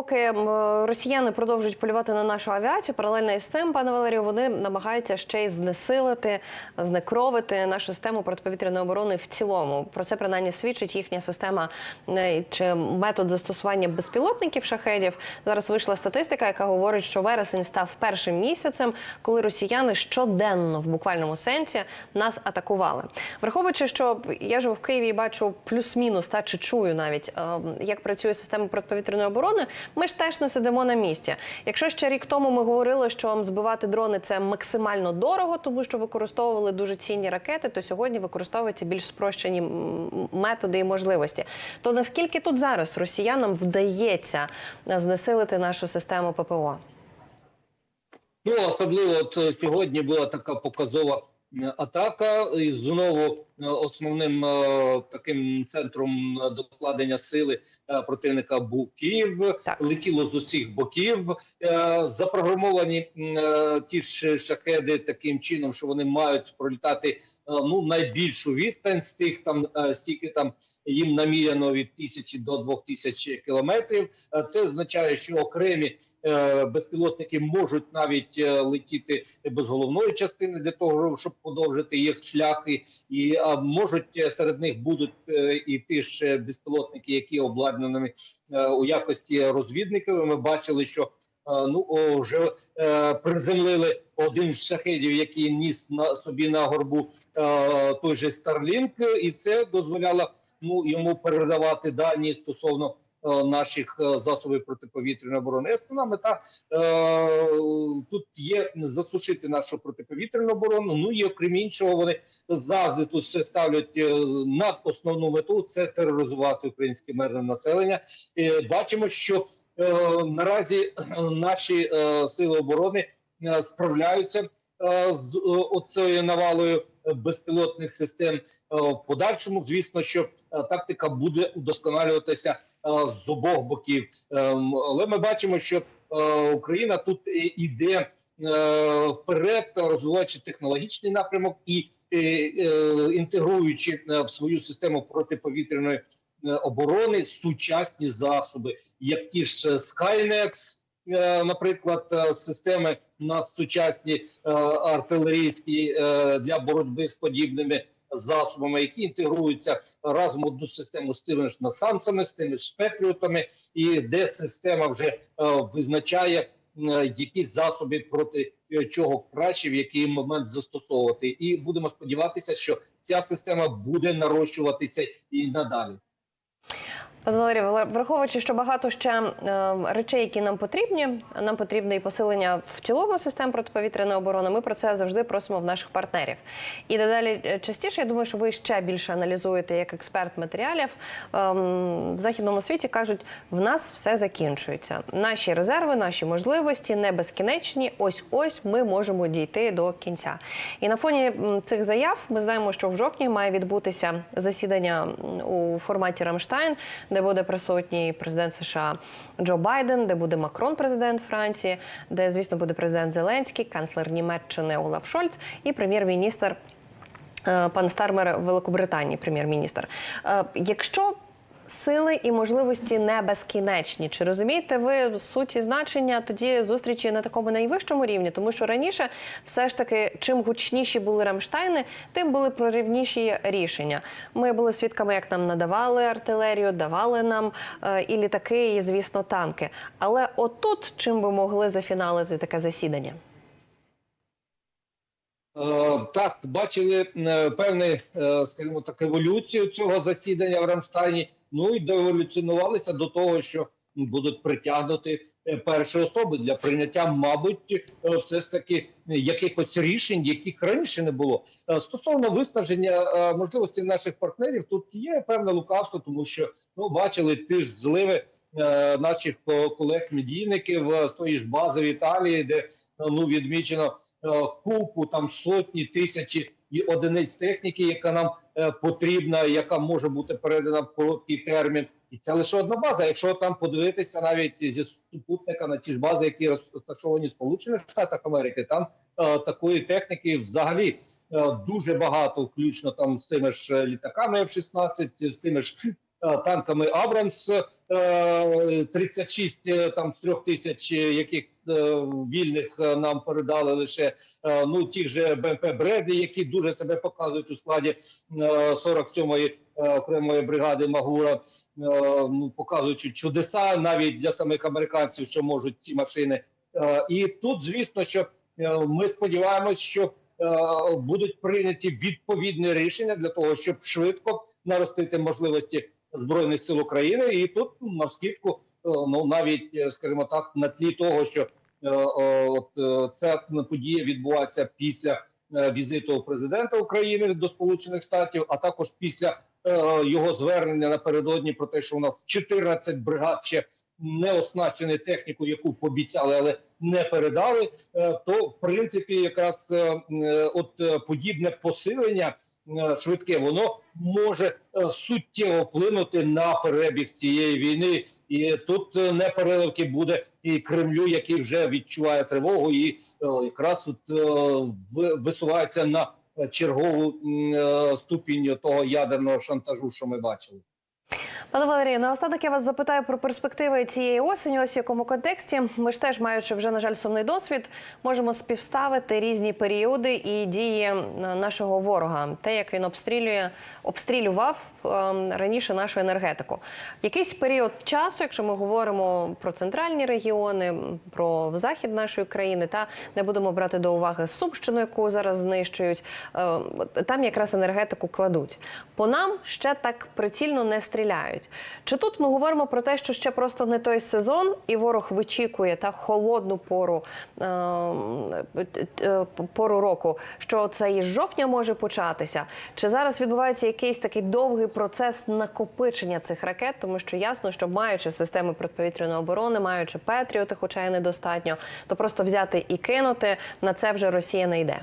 поки росіяни продовжують полювати на нашу авіацію, паралельно із цим, пане Валерію, вони намагаються ще й знесилити, знекровити нашу систему протиповітряної оборони в цілому. Про це принаймні свідчить їхня система е, чи метод застосування безпілотників шахедів. Зараз вийшла статистика, яка говорить, що вересень став першим місяцем, коли росіяни щоденно в буквальному сенсі нас атакували. Враховуючи, що я живу в Києві і бачу плюс-мінус, та чи чую навіть е, як працює система протиповітряної оборони, ми ж теж не сидимо на місці. Якщо ще рік тому ми говорили, що збивати дрони це максимально дорого, тому що використовували дуже цінні ракети, то сьогодні використовуються більш спрощені методи і можливості. То наскільки тут зараз росіянам вдається е, знесилити нашу систему ППО? Ну, особливо от е, сьогодні була така показова е, атака, і знову основним е, таким центром е, докладення сили е, противника був Київ. Так. Летіло з усіх боків. Е, Запрограмовані е, ті ж шахеди таким чином, що вони мають пролітати е, ну найбільшу відстань з тих там е, стільки там їм наміряно від тисячі до двох тисяч кілометрів. Е, Це означає, що окремі е, безпілотники можуть навіть е, летіти без головної частини для того, щоб подовжити їх шляхи, і можуть е, серед них будуть е, і ті ж е, безпілотники, які обладнані у якості розвідників. Ми бачили, що ну вже приземлили один з шахедів, який ніс на собі на горбу той же Starlink, і це дозволяло ну йому передавати дані стосовно наших е, засобів протиповітряної оборони. Основна мета е, тут є засушити нашу протиповітряну оборону. Ну і окрім іншого, вони завжди тут все ставлять е, над основну мету це тероризувати українське мирне населення. Е, бачимо, що е, наразі е, наші е, сили оборони е, справляються е, з е, оцею навалою е, безпілотних систем. Е, В подальшому, звісно, що е, тактика буде удосконалюватися е, з обох боків. Ем, Але ми бачимо, що е, Україна тут іде е, вперед, розвиваючи технологічний напрямок і е, е, інтегруючи е, в свою систему протиповітряної е, оборони сучасні засоби, як ті ж е, Skynex, е, наприклад, е, системи надсучасні е, артилерійські е, для боротьби з подібними засобами, які інтегруються разом одну систему з тими ж насамцями, з тими ж петріотами, і де система вже е, визначає е, якісь засоби проти е, чого краще в який момент застосовувати, і будемо сподіватися, що ця система буде нарощуватися і надалі. Пане Валерію, враховуючи, що багато ще е, речей, які нам потрібні, нам потрібне і посилення в цілому систем протиповітряної оборони. Ми про це завжди просимо в наших партнерів. І дедалі е, частіше, я думаю, що ви ще більше аналізуєте як експерт матеріалів. Ем, в західному світі кажуть, в нас все закінчується. Наші резерви, наші можливості не безкінечні. Ось ось ми можемо дійти до кінця. І на фоні цих заяв ми знаємо, що в жовтні має відбутися засідання у форматі Рамштайн, де буде присутній президент США Джо Байден, де буде Макрон, президент Франції, де, звісно, буде президент Зеленський, канцлер Німеччини Олаф Шольц і прем'єр-міністр. е, Пан Стармер Великобританії, прем'єр-міністр. Е, Якщо сили і можливості не безкінечні, чи розумієте ви суть і значення тоді зустрічі на такому найвищому рівні? Тому що раніше все ж таки, чим гучніші були Рамштайни, тим були проривніші рішення. Ми були свідками, як нам надавали артилерію, давали нам е, і літаки, і звісно, танки. Але отут чим би могли зафіналити таке засідання? Е, Так, бачили е, певну, е, скажімо так, еволюцію цього засідання в Рамштайні. Ну і доеволюціонувалися до того, що будуть притягнути е, перші особи для прийняття, мабуть, е, все ж таки якихось рішень, яких раніше не було. Е, Стосовно виснаження е, можливостей наших партнерів, тут є певне лукавство, тому що ну бачили ті ж зливи е, наших колег-медійників е, з тої ж бази в Італії, де е, ну відмічено е, купу там сотні тисячі і одиниць техніки, яка нам е, потрібна, яка може бути передана в короткий термін. І це лише одна база. Якщо там подивитися навіть зі супутника на ті ж бази, які розташовані в Сполучених Штатах Америки, там е, такої техніки взагалі е, дуже багато, включно там з тими ж літаками F-16, з тими ж е, танками Абрамс. Е, 36 е, там з трьох тисяч, е, яких е, вільних е, нам передали лише е, ну ті ж БМП Бреди, які дуже себе показують у складі е, 47-ї е, окремої бригади Магура, е, ну показуючи чудеса навіть для самих американців, що можуть ці машини. Е, І тут, звісно, що е, ми сподіваємось, що е, будуть прийняті відповідні рішення для того, щоб швидко наростити можливості збройних сил України, і тут на вскидку, е, ну навіть е, скажімо так, на тлі того, що е, от ця подія відбувається після візиту президента України до Сполучених Штатів, а також після його звернення напередодні про те, що у нас 14 бригад ще не оснащені технікою, яку пообіцяли, але не передали. е, То в принципі, якраз е, е, от е, подібне посилення е, швидке, воно може е, суттєво вплинути на перебіг цієї війни, і тут е, не переливки буде і Кремлю, який вже відчуває тривогу, і е, якраз от е, висувається на е, чергову е, ступінь того ядерного шантажу, що ми бачили. Пане Валерію, наостанок я вас запитаю про перспективи цієї осені. Ось в якому контексті ми ж теж, маючи вже на жаль сумний досвід, можемо співставити різні періоди і дії нашого ворога, те, як він обстрілює, обстрілював е, раніше нашу енергетику. Якийсь період часу, якщо ми говоримо про центральні регіони, про захід нашої країни, та не будемо брати до уваги Сумщину, яку зараз знищують. е, Там якраз енергетику кладуть. По нам ще так прицільно не стріляють. Чи тут ми говоримо про те, що ще просто не той сезон, і ворог вичікує та холодну пору, е, е, пору року, що це із жовтня може початися? Чи зараз відбувається якийсь такий довгий процес накопичення цих ракет? Тому що ясно, що маючи системи протиповітряної оборони, маючи Петріоти, хоча й недостатньо, то просто взяти і кинути на це вже Росія не йде.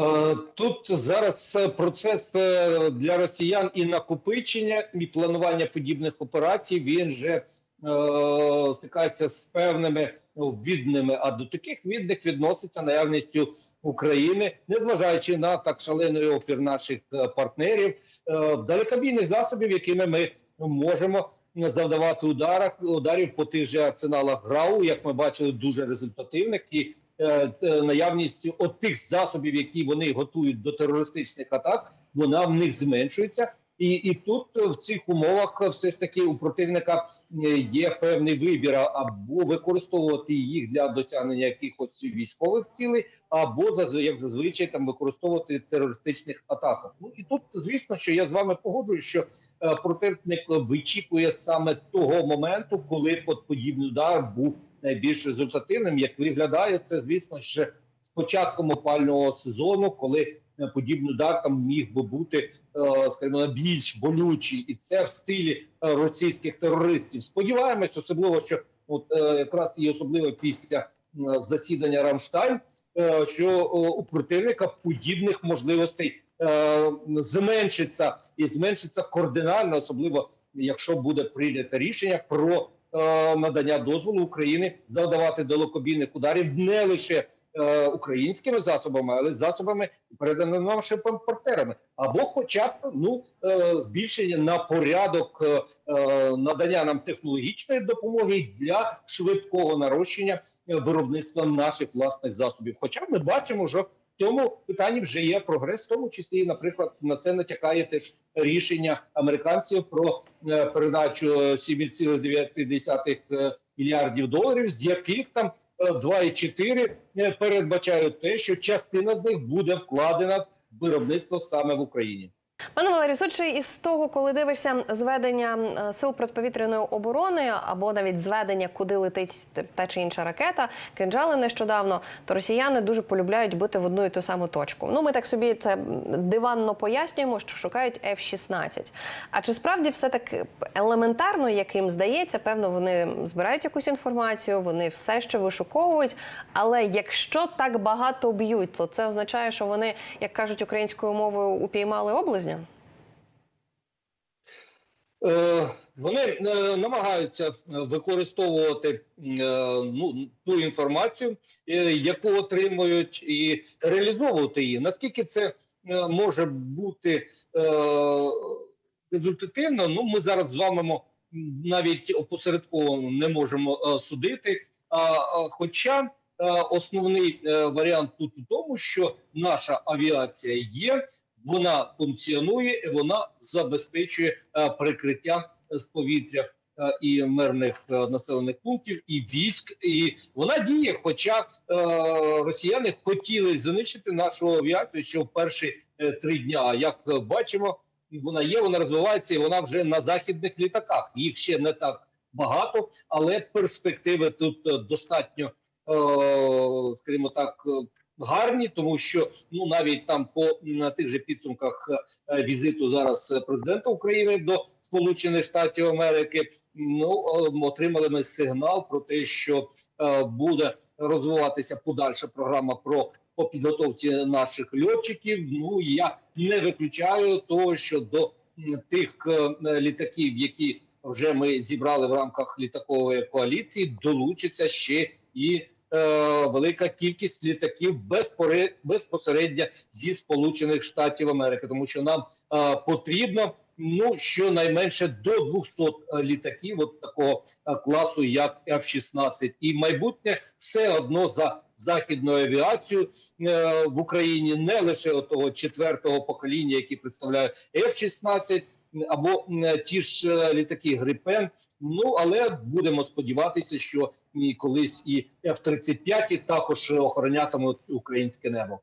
Е, Тут зараз е, процес е, для росіян і накопичення, і планування подібних операцій. Він вже е, стикається з певними відними. А до таких відних відноситься наявністю України, незважаючи на так шалений опір наших партнерів, е, далекобійних засобів, якими ми можемо завдавати ударах ударів по тих же арсеналах ГРАУ, як ми бачили, дуже результативних і наявністю от тих засобів, які вони готують до терористичних атак, вона в них зменшується. І, і тут в цих умовах все ж таки у противника е, є певний вибір або використовувати їх для досягнення якихось військових цілей, або як зазвичай там використовувати терористичних атаках. Ну і тут, звісно, що я з вами погоджуюсь, що е, противник вичікує саме того моменту, коли от подібний удар був найбільш результативним. Як виглядає це, звісно, ще з початком опального сезону, коли подібний удар там міг би бути, е, скажімо, більш болючий, і це в стилі е, російських терористів. Сподіваємось, особливо що от е, якраз і особливо після е, засідання Рамштайн, е, що е, у противника подібних можливостей е, зменшиться і зменшиться кардинально, особливо якщо буде прийнято рішення про е, надання дозволу України завдавати далекобійних ударів не лише е, українськими засобами, але засобами переданими нашими партнерами, або, хоча б ну е, збільшення на порядок е, надання нам технологічної допомоги для швидкого нарощення виробництва наших власних засобів. Хоча ми бачимо, що цьому питанні вже є прогрес, в тому числі, наприклад, на це натякає теж рішення американців про передачу е, 7,9 е, мільярдів доларів, з яких там 2,4 е, передбачають те, що частина з них буде вкладена в виробництво саме в Україні. Пане Валерію, судячи із того, коли дивишся зведення е, сил протиповітряної оборони або навіть зведення, куди летить та чи інша ракета, кинджали нещодавно, то росіяни дуже полюбляють бити в одну і ту саму точку. Ну, ми так собі це диванно пояснюємо, що шукають F-16. А чи справді все так елементарно, як їм здається, певно, вони збирають якусь інформацію, вони все ще вишуковують. Але якщо так багато б'ють, то це означає, що вони, як кажуть українською мовою, упіймали облизня? Е, Вони е, намагаються е, використовувати ну ту інформацію, яку отримують, і реалізовувати її. Наскільки це може бути результативно. Ну ми зараз з вами навіть опосередковано не можемо судити. Хоча основний варіант тут у тому, що наша авіація є, вона функціонує, і вона забезпечує е, прикриття з повітря е, і мирних е, населених пунктів, і військ, і вона діє. Хоча е, росіяни хотіли знищити нашу авіацію ще в перші е, три дня. А Як е, бачимо, вона є, вона розвивається, і вона вже на західних літаках. Їх ще не так багато, але перспективи тут е, достатньо, е, скажімо так. Гарні, тому що ну навіть там по м, тих же підсумках е, візиту зараз президента України до Сполучених Штатів Америки. Ну отримали ми сигнал про те, що е, буде розвиватися подальша програма про по підготовці наших льотчиків. Ну я не виключаю того, що до тих е, літаків, які вже ми зібрали в рамках літакової коаліції, долучиться ще і велика кількість літаків безпосередньо зі Сполучених Штатів Америки, тому що нам е, потрібно ну щонайменше до 200 літаків, от такого е, класу, як F-16. і майбутнє все одно за західною авіацією е, в Україні, не лише того четвертого покоління, які представляють F-16, або ті ж е, літаки Грипен. Ну але будемо сподіватися, що і колись і F-35 також охоронятимуть українське небо.